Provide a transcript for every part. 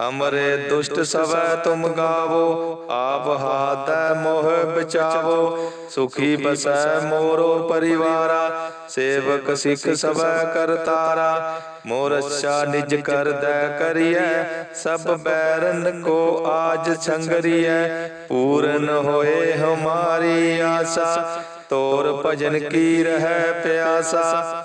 ਹਮਰੇ ਦੁਸ਼ਟ ਸਵੈ ਤੁਮ ਗਾਵੋ, ਆਪ ਹਾਦੈ ਮੋਹ ਬਚਾਵੋ। ਸੁਖੀ ਬਸੈ ਮੋਰੋ ਪਰਿਵਾਰਾ, ਸੇਵਕ ਸਿੱਖ ਸਵੈ ਕਰਤਾਰਾ ਮੋਰ ਅੱਛਾ ਨਿਜ ਕਰਦੈ ਕਰੀਐ, ਸਭ ਬੈਰਨ ਕੋ ਆਜ ਸੰਗਰੀਐ। ਪੂਰਨ ਹੋਏ ਹਮਾਰੀ ਆਸਾ, ਤੋਰ ਭਜਨ ਕੀ ਰਹਿ ਪਿਆਸਾ।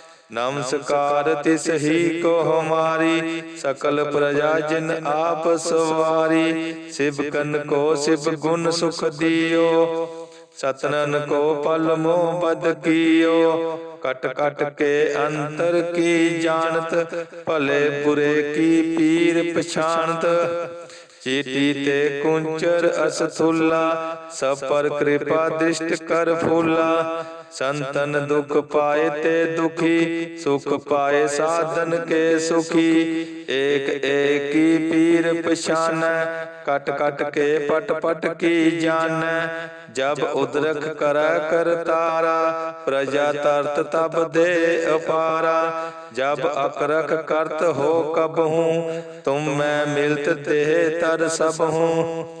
ਨਮਸਕਾਰ ਤਿਸ ਹੀ ਕੋ ਹਮਾਰੀ ਸਕਲ ਪ੍ਰਜਾ ਜਿਨ ਆਪ ਸਵਾਰੀ ਸਿਵ ਕਨ ਕੋ ਸਿਵ ਗੁਣ ਸੁਖ ਦਿਓ। ਸਤਨਨ ਕੋ ਪਲ ਮੋ ਬਦ ਕੀਓ। ਕਟ ਕਟ ਕੇ ਅੰਤਰ ਕੀ ਜਾਣਤ, ਭਲੇ ਬੁਰੇ ਕੀ ਪੀਰ ਪਛਾਣਤ। ਚੀਟੀ ਤੇ ਕੁੰਚਰ ਅਸਥੁਲਾ, ਸਭ ਪਰ ਕਿਰਪਾ ਦ੍ਰਿਸ਼ਟ ਕਰ ਫੂਲਾ। ਸੰਤਨ ਦੁਖ ਪਾਏ ਤੇ ਦੁਖੀ, ਸੁਖ ਪਾਏ ਸਾਧਨ ਕੇ ਸੁਖੀ। ਏਕ ਏਕੀ ਪੀਰ ਪਛਾਨੈ, ਕਟ ਕਟ ਕੇ ਪਟ ਪਟ ਕੀ ਜਾਣੈ ਜਬ ਉਦਰਖ ਕਰੈ ਕਰਤਾਰਾ ਪ੍ਰਜਾ ਤਰਤ ਤਬ ਦੇ ਅਪਾਰਾ। ਜਬ ਅਕਰਖ ਕਰਤ ਹੋ ਕਬਹੂ, ਤੁਮ ਮੈਂ ਮਿਲਤ ਤੇ ਤਰ ਸਭ ਹੂੰ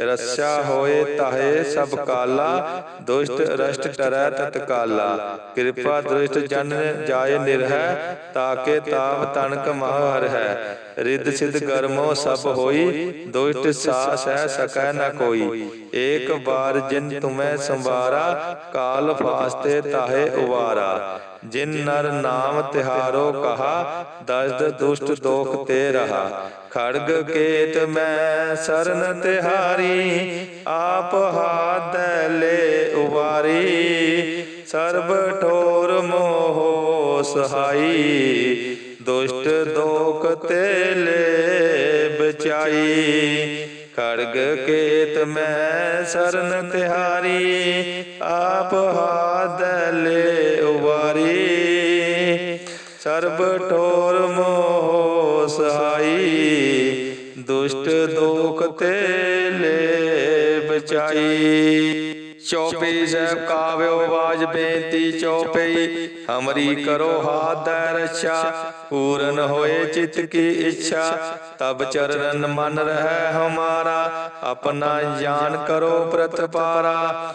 ਰਸਿਆ ਹੋਏ ਤਾਹੇ ਸਭ ਕਾਲਾ, ਦੁਸ਼ਟ ਰਸ਼ਟ ਟਰੈ ਤਤਕਾਲਾ ਕਿਰਪਾ ਦ੍ਰਿਸ਼ਟ ਜਨ ਜਾਏ ਨਿਰਹਿ, ਤਾਕੇ ਤਾਪ ਤਨਕ ਮਹ ਹਰ ਹੈ। ਰਿੱਧ ਸਿਧ ਕਰਮੋ ਸਭ ਹੋਈ, ਦੁਸ਼ਟ ਸਾਸ ਹੈ ਸਕੈ ਨ ਕੋਈ। ਏਕ ਬਾਰ ਜਿਨ ਤੁਮੈ ਸੰਵਾਰਾ, ਕਾਲ ਫਾਸਤੇ ਤਾਹੇ ਉਵਾਰਾ। ਜਿਨ ਨਰ ਨਾਮ ਤਿਹਾਰੋ ਕਹਾ, ਦਸਦ ਦੁਸ਼ਟ ਦੋਖ ਤੇ ਰਹਾ। ਖੜਗ ਕੇਤ ਮੈਂ ਸਰਨ ਤਿਹਾਰੀ, ਆਪ ਹਾਦੈ ਲੈ ਉਵਾਰੀ। ਸਰਬ ਠੋਰ ਮੋਹ ਸਹਾਈ, ਦੁਸ਼ਟ ਦੋਖ ਤੇ ਲੈ ਬਚਾਈ। ਖੜਗ ਕੇਤ ਮੈਂ ਸਰਨ ਤਿਹਾਰੀ, ਆਪ ਸਹਾਈ ਦੁਸ਼ਟ ਦੋਖ ਤੇ ਲੈ ਬਚਾਈ ਚੌਪਈ ਸਹਿਬ ਕਾਵਿਓ ਬਾਜ ਬੇਨਤੀ ਚੌਪਈ। ਹਮਰੀ ਕਰੋ ਹਾਥ ਦੈ ਪੂਰਨ ਹੋਏ ਚਿਤ ਕੀ ਇੱਛਾ। ਤਬ ਚਰਨ ਮਨ ਰਹਿ ਹਮਾਰਾ। ਆਪਣਾ ਜਾਨ ਕਰੋ ਪ੍ਰਤਪਾਰਾ।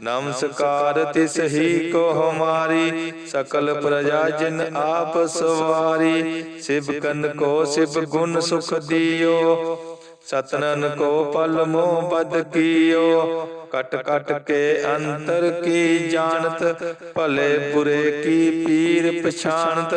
ਨਮਸਕਾਰ ਤਿਸ ਹੀ ਕੋ ਹਮਾਰੀ ਸਕਲ ਪ੍ਰਜਾ ਜਿਨ ਆਪ ਸਵਾਰੀ ਸਿਵ ਕਨ ਕੋ ਸਿਵ ਗੁਣ ਸੁਖ ਦਿਓ। ਸਤਨਨ ਕੋ ਪਲ ਮੋ ਬਦ ਕੀਓ, ਕਟ ਕਟ ਕੇ ਅੰਤਰ ਕੀ ਜਾਣਤ, ਭਲੇ ਬੁਰੇ ਕੀ ਪੀਰ ਪਛਾਨਤ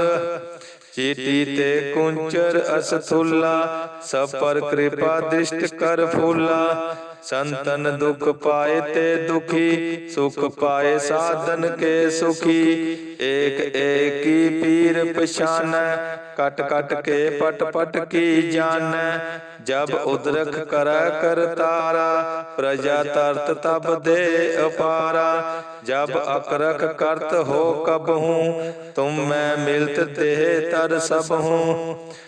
ਚੀਤੀ ਤੇ ਕੁੰਚਰ ਅਸਥੁਲਾ, ਸਭ ਪਰ ਕਿਰਪਾ ਦ੍ਰਿਸ਼ਟ ਕਰ ਫੂਲਾ। ਸੰਤਨ ਦੁਖ ਪਾਏ ਤੇ ਦੁਖੀ, ਸੁਖ ਪਾਏ ਸਾਧਨ ਕੇ ਸੁਖੀ। ਏਕ ਏਕੀ ਪੀਰ ਪਛਾਨੈ, ਕਟ ਕਟ ਕੇ ਪਟ ਪਟ ਕੀ ਜਾਣੈ ਜਬ ਉਦਰਖ ਕਰੈ ਕਰਤਾਰਾ ਪ੍ਰਜਾ ਤਰਤ ਤਬ ਦੇ ਅਪਾਰਾ। ਜਬ ਅਕਰਖ ਕਰਤ ਹੋ ਕਬਹੂ ਤੁਮ ਮੈਂ ਮਿਲਤ ਤੇ ਤਰ ਸਭ ਹੂੰ।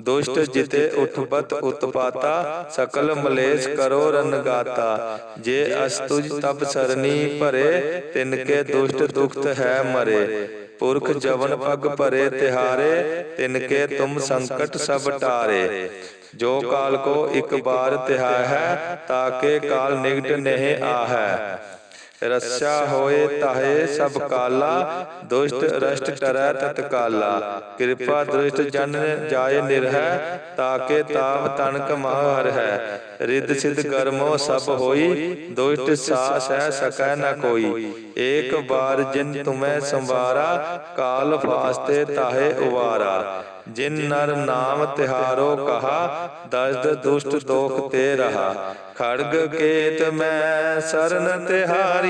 ਦੁਸ਼ਟ ਜਿਤੇ ਉਠਪਤ ਉਤਪਾਤਾ ਸਕਲ ਮਲੇਸ਼ ਕਰੋ ਰਨਗਾਤਾ ਜੇ ਅਸਤੁਜ ਤਬ ਸਰਨੀ ਭਰੇ ਤਿਨ ਕੇ ਦੁਸ਼ਟ ਦੁਖਤ ਹੈ ਮਰੇ। ਪੁਰਖ ਜਵਨ ਪਗ ਭਰੇ ਤਿਹਾਰੇ ਤਿਨ ਕੇ ਤੁਮ ਸੰਕਟ ਸਭ ਟਾਰੇ। ਜੋ ਕਾਲ ਕੋ ਇੱਕ ਬਾਰ ਤਿਹਾ ਹੈ ਤਾਕੇ ਕਾਲ ਨਿਗਟ ਨਹਿ ਆਹੈ ਰਸਿਆ ਹੋਏ ਤਾਹੇ ਸਭ ਕਾਲਾ, ਦੁਸ਼ਟ ਰਸ਼ਟ ਟਰੈ ਤਤਕਾਲਾ ਕਿਰਪਾ ਦ੍ਰਿਸ਼ਟ ਜਨ ਜਾਏ ਨਿਰਹੈ, ਤਾਕੇ ਤਾਪ ਤਨਕ ਮਹਰ ਹੈ ਰਿੱਧ ਸਿਧ ਕਰਮੋ ਸਭ ਹੋਈ, ਦੁਸ਼ਟ ਸਾ ਸਹਿ ਸਕੈ ਨ ਕੋਈ। ਏਕ ਬਾਰ ਜਿਨ ਤੁਮੈ ਸੰਵਾਰਾ, ਕਾਲ ਫਾਸਤੇ ਤਾਹੇ ਉਵਾਰਾ। ਜਿਨ ਨਰ ਨਾਮ ਤਿਹਾਰੋ ਕਹਾ, ਦਸਦ ਦੁਸ਼ਟ ਦੋਖ ਤੇ ਰਹਾ। ਖੜਗ ਕੇਤ ਮੈਂ ਸਰਨ ਤਿਹਾਰੀ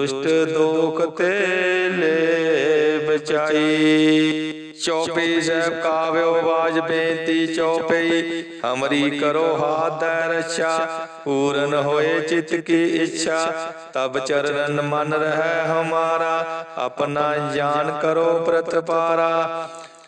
ਦੁਸ਼ਟ ਦੋਖ ਤੇ ਲੈ ਬਚਾਈ ਚੌਪਈ ਸਾਹਿਬ ਕਾਵਿਓ ਬਾਜ ਬੇਨਤੀ ਚੌਪਈ ਹਮਰੀ ਕਰੋ ਹਾਥ ਦੈ ਰਛਾ। ਪੂਰਨ ਹੋਏ ਚਿਤ ਕੀ ਇੱਛਾ। ਤਬ ਚਰਨ ਮਨ ਰਹਿ ਹਮਾਰਾ। ਆਪਣਾ ਜਾਨ ਕਰੋ ਪ੍ਰਤਪਾਰਾ।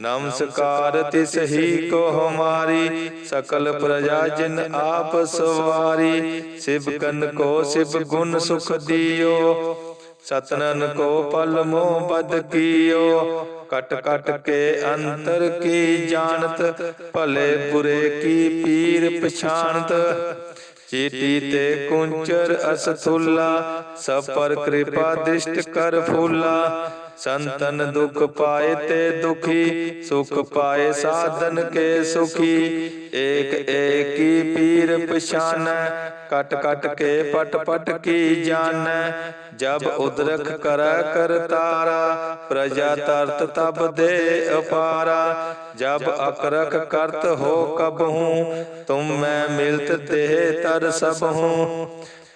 ਨਮਸਕਾਰ ਤਿਸ ਹੀ ਕੋ ਹਮਾਰੀ ਸਕਲ ਪ੍ਰਜਾ ਜਿਨ ਆਪ ਸਵਾਰੀ, ਸਿਵ ਕਨ ਕੋ ਸਿਵ ਗੁਣ ਸੁਖ ਦਿਓ। ਸਤਨਨ ਕੋ ਪਲ ਮੋਹ ਬਦ ਕੀਓ। ਕਟ ਕਟ ਕੇ ਅੰਤਰ ਕੀ ਜਾਣਤ, ਭਲੇ ਬੁਰੇ ਕੀ ਪੀਰ ਪਛਾਣਤ। ਚੀਟੀ ਤੇ ਕੁੰਚਰ ਅਸਥੁਲਾ, ਸਭ ਪਰ ਕਿਰਪਾ ਦ੍ਰਿਸ਼ਟ ਕਰ ਫੂਲਾ। ਸੰਤਨ ਦੁਖ ਪਾਏ ਤੇ ਦੁਖੀ, ਸੁਖ ਪਾਏ ਸਾਧਨ ਕੇ ਸੁਖੀ। ਏਕ ਏਕੀ ਪੀਰ ਪਛਾਨੈ, ਕਟ ਕਟ ਕੇ ਪਟ ਪਟ ਕੀ ਜਾਣੈ ਜਬ ਉਦਰਖ ਕਰੈ ਕਰਤਾਰਾ ਪ੍ਰਜਾ ਤਰਤ ਤਬ ਦੇ ਅਪਾਰਾ। ਜਬ ਅਕਰਖ ਕਰਤ ਹੋ ਕਬਹੂ ਤੁਮ ਮੈਂ ਮਿਲਤ ਦੇਹ ਤਰ ਸਭ ਹੂੰ।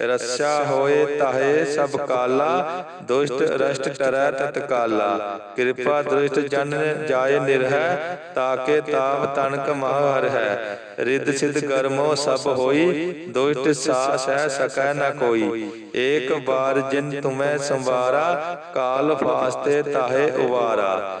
ਆਹੈ ਹੋਏ ਤਾਹੇ ਸਭ ਕਾਲਾ, ਦੁਸ਼ਟ ਰਸ਼ਟ ਟਰੈ ਤਤਕਾਲਾ ਕਿਰਪਾ ਦ੍ਰਿਸ਼ਟ ਜਨ ਜਾਏ ਨਿਰਹੈ, ਤਾਕੇ ਤਾਪ ਤਨਕ ਮਹਰ ਹੈ। ਰਿੱਧ ਸਿਧ ਕਰਮੋ ਸਭ ਹੋਈ, ਦੁਸ਼ਟ ਸਾਸ ਹੈ ਸਕੈ ਨ ਕੋਈ। ਏਕ ਬਾਰ ਜਿਨ ਤੁਮੈ ਸੰਵਾਰਾ, ਕਾਲ ਫਾਸਤੇ ਤਾਹੇ ਉਵਾਰਾ।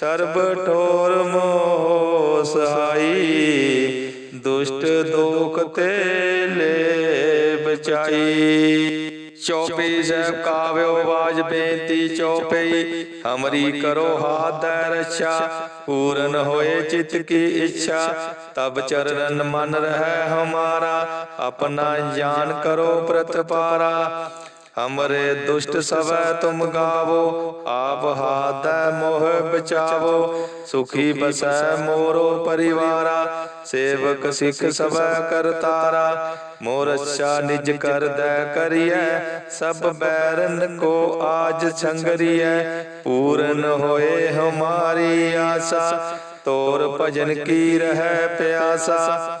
ਸਰਬ ਠੋਰ ਮੋਹ ਸਹਾਈ ਦੁਸ਼ਟ ਦੋਖ ਤੇ ਲੈ ਬਚਾਈ ਚੌਪਈ ਸਹਿਬ ਕਾਵਿਓ ਬਾਜ ਬੇਨਤੀ ਚੌਪਈ ਹਮਰੀ ਕਰੋ ਹਾਥ ਦੈ ਪੂਰਨ ਹੋਏ ਚਿਤ ਕੀ ਇੱਛਾ। ਤਬ ਚਰਨ ਮਨ ਰਹਿ ਹਮਾਰਾ, ਆਪਣਾ ਜਾਨ ਕਰੋ ਪ੍ਰਤਪਾਰਾ। ਹਮਰੇ ਦੁਸ਼ਟ ਸਵੈ ਤੁਮ ਗਾਵੋ, ਆਪ ਹਾਦੈ ਮੋਹ ਬਚਾਵੋ। ਸੁਖੀ ਬਸੈ ਮੋਰੋ ਪਰਿਵਾਰਾ, ਸੇਵਕ ਸਿੱਖ ਸਵੈ ਕਰਤਾਰਾ ਮੋਰ ਅੱਛਾ ਨਿਜ ਕਰਦੈ ਕਰੀਐ, ਸਭ ਬੈਰਨ ਕੋ ਆਜ ਸੰਗਰੀਐ। ਪੂਰਨ ਹੋਏ ਹਮਾਰੀ ਆਸਾ, ਤੋਰ ਭਜਨ ਕੀ ਰਹਿ ਪਿਆਸਾ।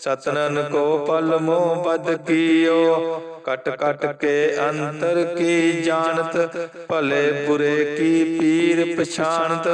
ਸਤਨਨ ਕੋ ਪਲ ਮੋਹ ਬਦ ਕੀਓ। ਕਟ ਕਟ ਕੇ ਅੰਤਰ ਕੀ ਜਾਣਤ, ਭਲੇ ਬੁਰੇ ਕੀ ਪੀਰ ਪਛਾਨਤ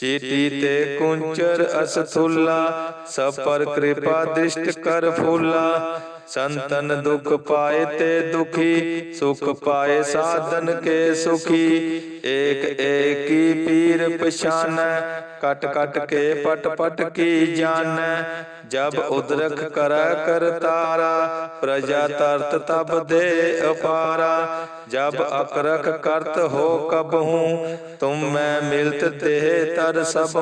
ਚੀਟੀ ਤੇ ਕੁੰਚਰ ਅਸਥੁਲਾ, ਸਭ ਪਰ ਕਿਰਪਾ ਦ੍ਰਿਸ਼ਟ ਕਰ ਫੂਲਾ। ਸੰਤਨ ਦੁਖ ਪਾਏ ਤੇ ਦੁਖੀ, ਸੁਖ ਪਾਏ ਸਾਧਨ ਕੇ ਸੁਖੀ। ਏਕ ਏਕੀ ਪੀਰ ਪਛਾਨੈ ਕਟ ਕਟ ਕੇ ਪਟ ਪਟ ਕੀ ਜਾਣੈ? ਜਬ ਉਦਰਖ ਕਰੈ ਕਰਤਾਰਾ ਪ੍ਰਜਾ ਤਰਤ ਤਬ ਦੇ ਅਪਾਰਾ। ਜਬ ਅਕਰਖ ਕਰਤ ਹੋ ਕਬਹੂ ਤੁਮ ਮੈਂ ਮਿਲਤ ਤੇ ਤਰ ਸਭ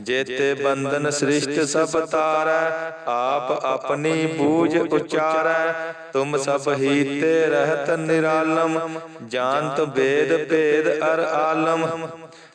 ਜੇਤੇ ਬੰਧਨ ਸ੍ਰਿਸ਼ਟ ਸਭ ਤਾਰੈ, ਆਪ ਆਪਣੀ ਬੂਝ ਉਚਾਰੈ। ਤੁਮ ਸਭ ਹੀ ਤੇ ਰਹਿਤ ਨਿਰਾਲਮ, ਜਾਣਤ ਵੇਦ ਭੇਦ ਅਰ ਆਲਮ।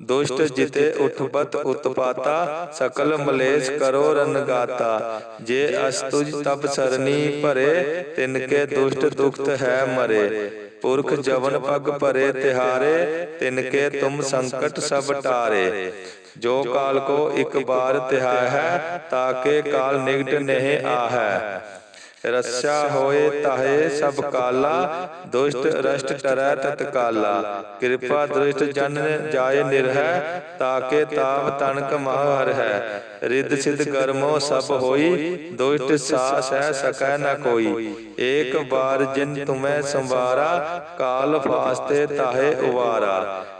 ਦੁਸ਼ਟ ਜਿਤੇ ਉਠਪਤ ਉਤਪਾਤਾ ਸਕਲ ਮਲੇਸ਼ ਕਰੋ ਰਨਗਾਤਾ ਜੇ ਅਸਤੁਜ ਤਪ ਸਰਨੀ ਭਰੇ ਤਿਨ ਕੇ ਦੁਸ਼ਟ ਦੁਖਤ ਹੈ ਮਰੇ। ਪੁਰਖ ਜਵਨ ਪਗ ਭਰੇ ਤਿਹਾਰੇ ਤਿਨ ਕੇ ਤੁਮ ਸੰਕਟ ਸਭ ਟਾਰੇ। ਜੋ ਕਾਲ ਕੋ ਇੱਕ ਬਾਰ ਤਿਹਾ ਹੈ ਤਾਕੇ ਕਾਲ ਨਿਗਟ ਨਹਿ ਆਹੈ ਰਸਿਆ ਹੋਏ ਤਾਹੇ ਸਭ ਕਾਲਾ, ਦੁਸ਼ਟ ਰਸ਼ਟ ਟਰੈ ਤਤਕਾਲਾ ਕਿਰਪਾ ਦ੍ਰਿਸ਼ਟ ਜਨ ਜਾਏ ਨਿਰਹੈ, ਤਾਕੇ ਤਾਪ ਤਨਕ ਮਹਰ ਹੈ। ਰਿੱਧ ਸਿਧ ਕਰਮੋ ਸਭ ਹੋਈ, ਦੁਸ਼ਟ ਸਾਸ ਹੈ ਸਕੈ ਨ ਕੋਈ। ਏਕ ਬਾਰ ਜਿਨ ਤੁਮੈ ਸੰਵਾਰਾ, ਕਾਲ ਫਾਸਤੇ ਤਾਹੇ ਉਵਾਰਾ।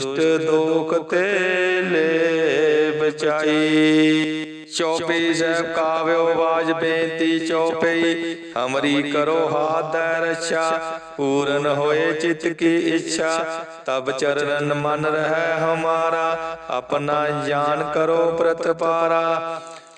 ਦੁਸ਼ਟ ਦੋਖ ਤੇ ਲੈ ਬਚਾਈ ਚੌਪਈ ਸਾਹਿਬ ਕਾਵਿਓ ਬਾਜ ਬੇਨਤੀ ਚੌਪਈ ਹਮਰੀ ਕਰੋ ਹਾਥ ਦੈ ਪੂਰਨ ਹੋਏ ਚਿਤ ਕੀ ਇੱਛਾ। ਤਬ ਚਰਨ ਮਨ ਰਹਿ ਹਮਾਰਾ, ਆਪਣਾ ਜਾਨ ਕਰੋ ਪ੍ਰਤਪਾਰਾ।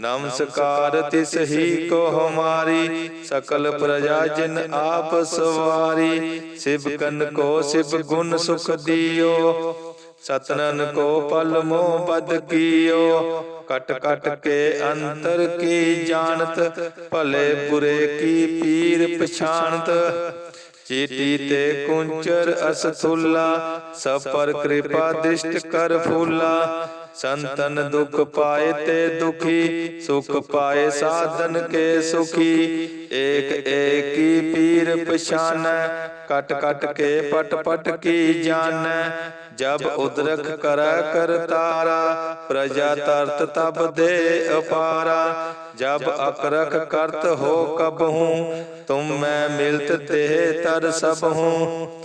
ਨਮਸਕਾਰ ਤਿਸ ਹੀ ਕੋ ਹਮਾਰੀ ਸਕਲ ਪ੍ਰਜਾ ਜਿਨ ਆਪ ਸਵਾਰੀ ਸਿਵ ਕਨ ਕੋ ਸਿਵ ਗੁਣ ਸੁਖ ਦਿਓ। ਸਤਨਨ ਕੋ ਪਲ ਮੋ ਬਦ ਕੀਓ। ਕਟ ਕਟ ਕੇ ਅੰਤਰ ਕੀ ਜਾਣਤ, ਭਲੇ ਬੁਰੇ ਕੀ ਪੀਰ ਪਛਾਨਤ ਚੀਟੀ ਤੇ ਕੁੰਚਰ ਅਸਥੁਲਾ, ਸਭ ਪਰ ਕਿਰਪਾ ਦ੍ਰਿਸ਼ਟ ਕਰ ਫੂਲਾ। ਸੰਤਨ ਦੁਖ ਪਾਏ ਤੇ ਦੁਖੀ, ਸੁਖ ਪਾਏ ਸਾਧਨ ਕੇ ਸੁਖੀ। ਏਕ ਏਕੀ ਪੀਰ ਪਛਾਨੈ, ਕਟ ਕਟ ਕੇ ਪਟ ਪਟ ਕੀ ਜਾਣੈ ਜਬ ਉਦਰਖ ਕਰੈ ਕਰਤਾਰਾ ਪ੍ਰਜਾ ਤਰਤ ਤਬ ਦੇ ਅਪਾਰਾ। ਜਬ ਅਕਰਖ ਕਰਤ ਹੋ ਕਬਹੂ ਤੁਮ ਮੈਂ ਮਿਲਤ ਤੇ ਤਰ ਸਭ ਹੂੰ।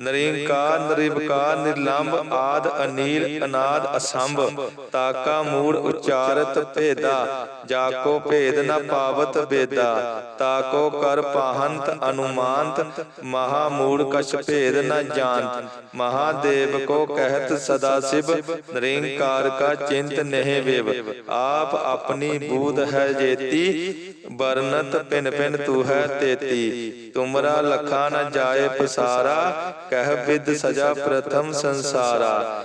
ਨਰਿੰਕਾਰ ਨਿਰਭਕਾਰ ਨਿਰਲੰਭ ਆਦ, ਅਨੀਲ, ਅਨਾਦ, ਅਸੰਭ। ਤਾਕਾ ਮੂੜ ਉਚਾਰਤ ਭੇਦਾ, ਜਾਕੋ ਭੇਦ ਨ ਪਾਵਤ ਬੇਦਾ। ਤਾਕੋ ਕਰ ਪਾਹੰਤ ਅਨੁਮਾਨਤ, ਮਹਾ ਮੂੜ ਕਛ ਭੇਦ ਨ ਜਾਣਤ। ਮਹਾਦੇਵ ਕੋ ਕਹਿਤ ਸਦਾ ਸਿਵ, ਨਿਰੰਕਾਰ ਕਾ ਚਿੰਤ ਨਹਿ ਵਿਵ। ਆਪ ਆਪਣੀ ਬੂਧ ਹੈ ਜੇਤੀ, ਵਰਨਤ ਪਿਨ ਪਿਨ ਤੂ ਹੈ ਤੇਤੀ। ਤੁਮਰਾ ਲਖਾ ਨ ਜਾਏ ਪਸਾਰਾ ਕਹਿ ਵਿਦ ਸਜਾ ਪ੍ਰਥਮ ਸੰਸਾਰਾ।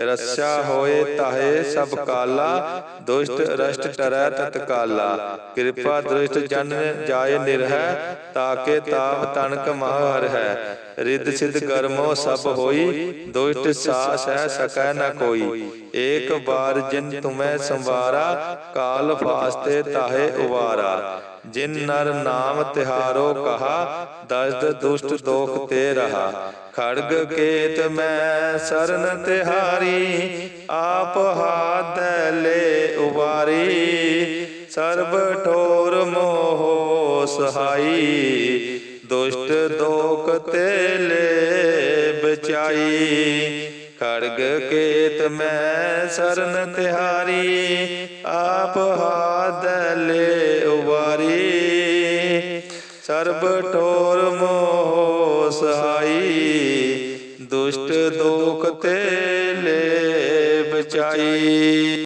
ਰਸਿਆ ਹੋਏ ਤਾਹੇ ਸਭ ਕਾਲਾ, ਦੁਸ਼ਟ ਰਸ਼ਟ ਟਰੈ ਤਤਕਾਲਾ ਕਿਰਪਾ ਦ੍ਰਿਸ਼ਟ ਜਨ ਜਾਏ ਨਿਰਹੈ, ਤਾਕੇ ਤਾਪ ਤਨਕ ਮਹਰ ਹੈ ਰਿੱਧ ਸਿਧ ਕਰਮੋ ਸਭ ਹੋਈ, ਦੁਸ਼ਟ ਸਾਸ ਹੈ ਸਕੈ ਨ ਕੋਈ। ਏਕ ਬਾਰ ਜਿਨ ਤੁਮੈ ਸੰਵਾਰਾ, ਕਾਲ ਫਾਸਤੇ ਤਾਹੇ ਉਵਾਰਾ। ਜਿਨ ਨਰ ਨਾਮ ਤਿਹਾਰੋ ਕਹਾ ਦਸਦ ਦੁਸ਼ਟ ਦੋਖ ਤੇ ਰਹਾ। ਖੜਗ ਕੇਤ ਮੈਂ ਸਰਨ ਤਿਹਾਰੀ, ਆਪ ਹਾਥ ਲੈ ਉਵਾਰੀ ਸਰਬ ਠੋਰ ਮੋਹ ਸਹਾਈ, ਦੁਸ਼ਟ ਦੋਖ ਤੇ ਲੈ ਬਚਾਈ। ਖੜਗ ਕੇਤ ਮੈਂ ਸਰਨ ਤਿਹਾਰੀ, ਆਪ ਹਾਥ ਲੈ ਉਵਾਰੀ ਸਰਬ ਠੋਰ ਮੋਹ ਸਹਾਈ ਦੁਸ਼ਟ ਦੋਖ ਤੇ ਲੈ ਬਚਾਈ